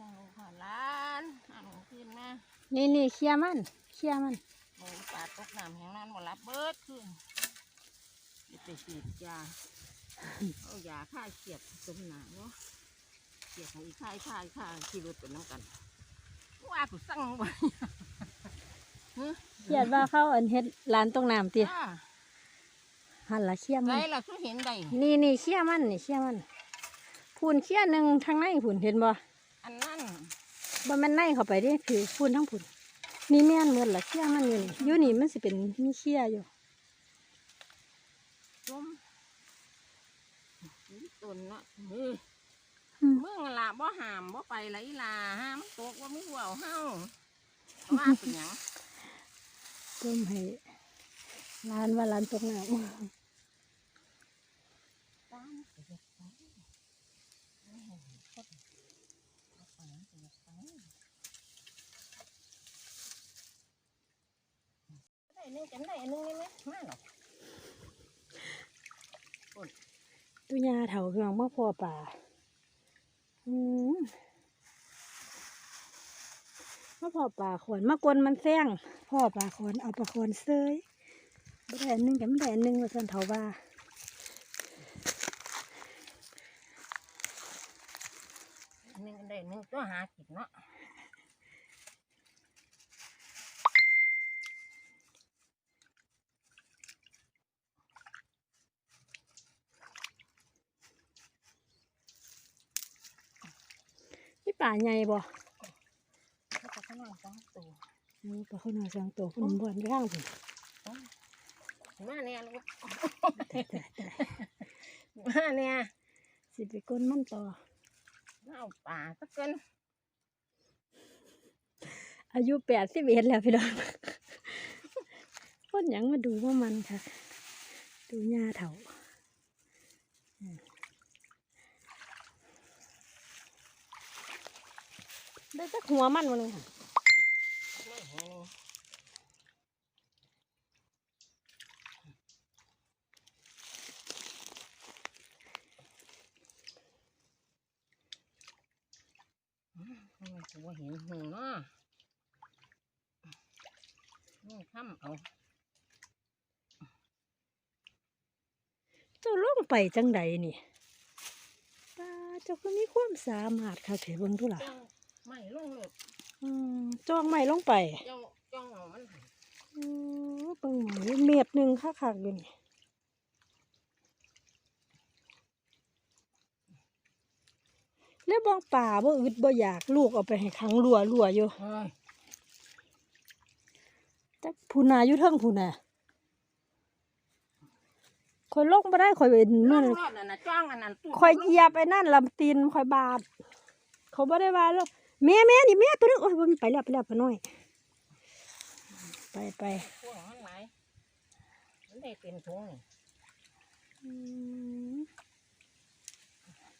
นั่งขอร้านนั่งขึ้นมานี่นี่เคลียร์มันเคลียร์มันหมูป่าตกน้ำแห้งนั้นหมดรับเบิดขึ้นเดี๋ยวไปฉีดยาเอายาฆ่าเขียดจมหนาเนาะเขียดของอีกค่ายค่ายค่ายขี่รถเป็นน้ำกันว่ากูสั่งไว้เครียดว่าเขาอันเฮ็ดร้านตรงน้ำติจ้าหันละเคลียร์ไรมันล่ะคือเห็นได้นี่นี่เคลียร์มันนี่เคลียร์มันพูนเคลียร์หนึ่งทางในผุนเห็นบ่อันนั้น บ่แม่นในเข้าไปเดิคือพูนทั้งผุนนี่แม่นเหมือนละเคลียร์มันอยู่นี่อยู่นี่มันสิเป็นมีเคลียร์อยู่จมนี่ต้นเนาะมืออืมมึงล่ะบ่หามบ่ไปละอีลาห้ามตกว่ามึงเว่าเฮาว่าเป็นหยังต้มให้ร้านว่าร้านตรงน้ำ ตามไปเฮ็ดไปไม่ให้เห็นคนเอาไปเฮ็ดไป ได้หนึงได้อันนึงได้ไหมมาหรอกตุยาเถาเพียงมาพอป่าอืมมาพอป่าขวนมากวนมันแซงพ่อป่าขวนเอาปลาขวนเซยบ่ได้อันหนึงกับไม่ได้อันหนึงว่าสันเถาว่าหนึ่งกันได้หนึ่งตัวหากินเนาะ ป่าใหญ่บ่เขาจะขนมสองตัวอืมปลาข้าวหน่อยสองตัวคุณบ่อนไปข้างผมมาเนี่ยลูกแต่แต่แต่มาเนี่ยสิไปก้นมันต่อเอาป่าสักเกินอายุแปดสิบเอ็ดแล้วพี่น้องคนหยังมาดูว่ามันค่ะ ดูหญ้าเถาอืม ได้จักหัวมันมาเลยค่ะไม่เห็นอืมทำไมกูบ่เห็นหูเนาะนี่ทำเอาเจ้าลงไปจังใดนี่ตาเจ้าก็มีความสามารถค่ะเถเบิ่งทุล่ะจ้อง ไม่ลงเลยอืมจ้องไม่ลงไปจ้องจ้องเอามันหั่นอือเบิ่งหมูเม็ดหนึ่งค่ะคักๆอยู่นี่แล้วบองป่าบ่อึดบ่อยากลูกเอาไปให้ขังรัวรัวๆอยู่เฮ้ยแต่ผู้นาอยู่เทิงผู้น่ะคอยลงบ่ได้คอยเป็นรนั่นอบๆนั่นน่ะจ้องอันนั้นตู้คอยเหยียบไอ้นั่นลำตีนคอยบาด เขาบ่ได้ว่าแล้ว แม่แม่นี่แม่ตัวนึงโอ้ยบ่มันไปแล้วไปแล้วพะน้อย ไปไปพวกมันไหลายมันได้เป็นถุงนี่อืม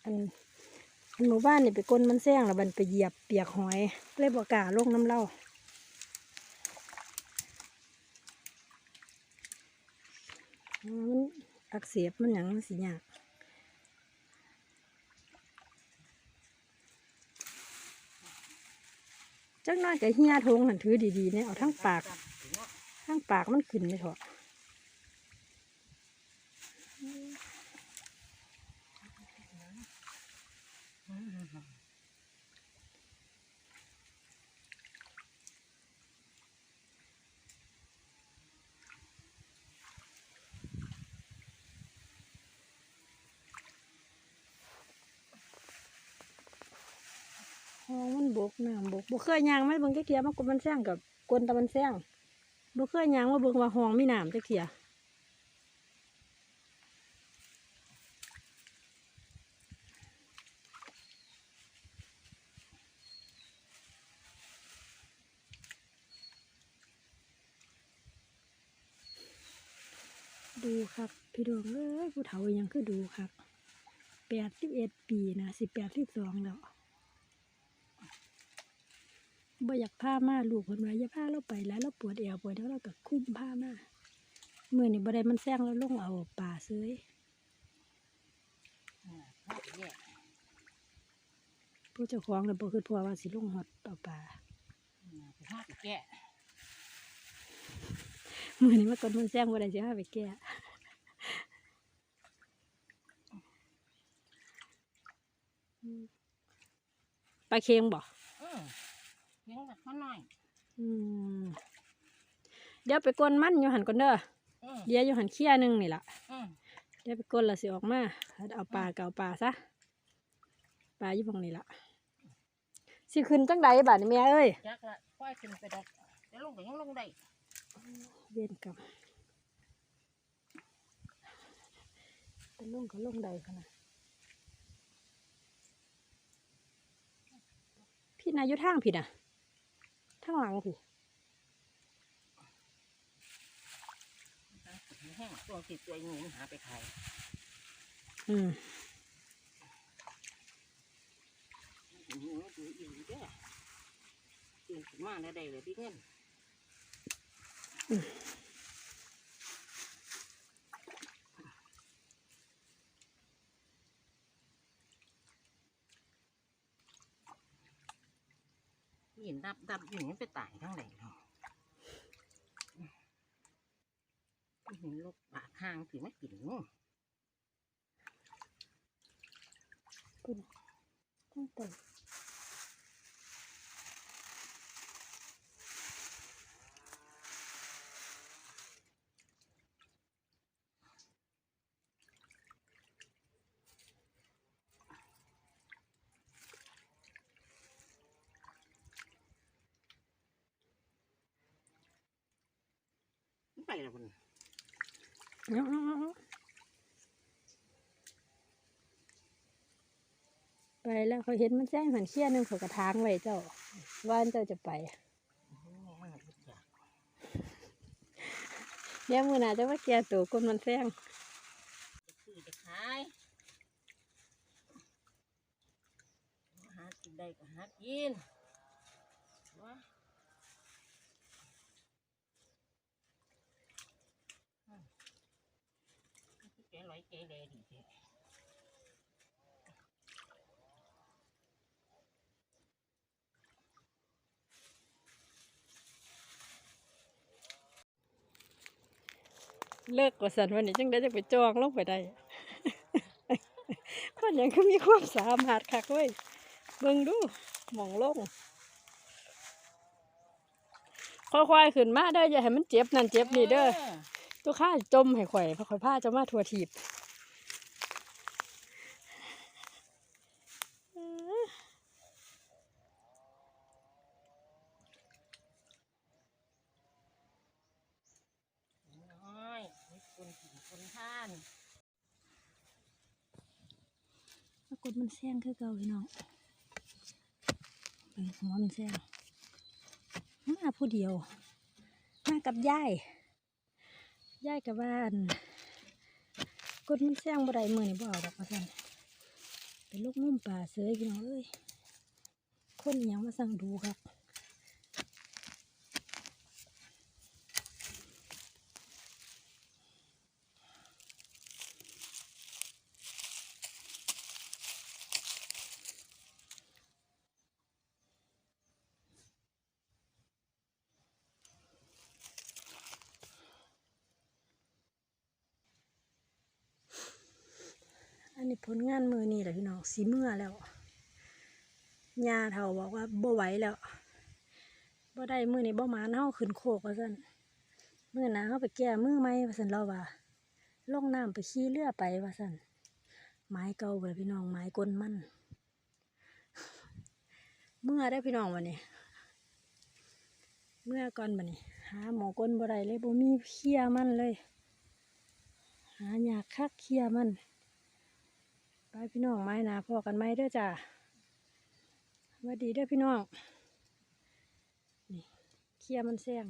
อันอันหมู่บ้านนี่ไปก้นมันแซงแล้วมันไปเหยียบเปียกหอยเลยบ่กล้าลงน้ำเล่าอืมมันอักเสบมันหยังมันสิยาก จักน้อยก็เฮียทงหันถือดีๆเนี่ยเอาทั้งปาก ทั้งปากมันขึ้นไม่ถอะ ห้องมันบกน้ำบกบ่เคยยางไหมเบิ่งจักเทียมันกมันแซงกับกวนตะมันแซงบ่เคยยางว่าเบิ่งว่าห้องมีน้ำจักเทียดูครับพี่ดวงเอ้ยผู้เฒ่ายังคือดูครับแปดสิบเอ็ดปีนะสิบแปดสิบสองแล้ว บ่อยากพามาลูกคนว่าอย่าพาเราไปแล้วเราปวดเอวปวดแล้วเราก็คุ้มพามาเมื่อนี่บ่ได้มันแซงแล้วลงเอาป่าเซยอ่าพวกแย่ผู้เจ้าของเลยบ่คือพ่อว่าสิลงฮอดเอาปลาไปหาไปแกะมื้อนี้มากดมันแซงบ่ได้สิหาไปแก้อืมปลาเค็งบ่อืม เลี้ยงแบบเขาหน่อยอืมเดี๋ยวไปกวนมันอยู่หันก่อนเด้ออืมเดี๋ยวอยู่หันเคี้ยหนึงนี่ล่ะ อืมเดี๋ยวไปกวนและสิออกมาเอาปลาก็เอาปลาซะปลาอยู่ตรงนี้ล่ะสิขึ้นจังใดบาดนี้แม่เอ้ยจักละค่อยขึ้นไปดอกเดี๋ยวลงไปยังลงได้เวียนกรรมเป็นลงก็ลงใดขนาดพี่นาอยู่ทางผิดอะ ทางหลังผิดแห้งตัวติดตัวหนูหาไปขายอืมหนูดูอีกเด้อตื่นขึ้นมาได้เลยพี่เงิน ดับดับอยู่นี่ไปตายทั้งไหนเนาะเห็นลูกปากห้างถือไม่กินเนาะตั้งแต่ ไปแล้วคนเอาเอาเอาเอาไปแล้วเขาเห็นมันแจ้งหันเชี่ยหนึงเขากระทางไว้เจ้าว่านเจ้าจะไปเดี๋ยวมือหนาจะมาเกียตัวคนมันแซงคือจะขายหากินได้ก็หากินวะอืม แกลอยแกเลยดีแกเลิกกว่าสันวันนี้จังได้จะไปจองลงไปได้ คนยังก็มีความสามารถคักเว้ยเบิ่งดูหมองลงค่อยๆขึ้นมาเด้ออย่าให้มันเจ็บนั่นเจ็บนี่เด้อ ตัวข้าจมให้ข่อยเพราะข่อยผ้าจะมาทัวทีบน้อยมีคนกินคนทานปรากฏมันแซงคือเก่าพี่น้องเป็นหัวมันแซงมาผู้เดียว มากับยาย ยายกับบ้านกดมันแซงบ่ได้มือนี่บ่เอาดอกว่าสั่นเป็นลูกงุ่มป่าเสือกินเอ้ยคนยังมาสั่งดูครับ ผลงานมือนี่แหละพี่น้องสีเมื่อแล้วยาเฒ่าบอกว่าบ่ไหวแล้วบ่ได้มือนี่บ่หมาเนเฮาขึ้นโคกว่าซั่นมือหน้าเฮาไปแก้มือใหมว่าซั่นเราว่าลงน้ำไปขี่เรือไปว่าซั่นไม้เก่าเบิดพี่น้องไม้กลมันเมื่อได้พี่น้องวันนี้เมื่อก่อนบัดนี้หาหมอกลบ่ได้เลยบ่มีเคียมันเลย หายากคักเคียมัน พี่น้องไม้นาพอกันไหมเด้อจ้าสวัสดีเด้อพี่น้อง นี่เคลียมันแซง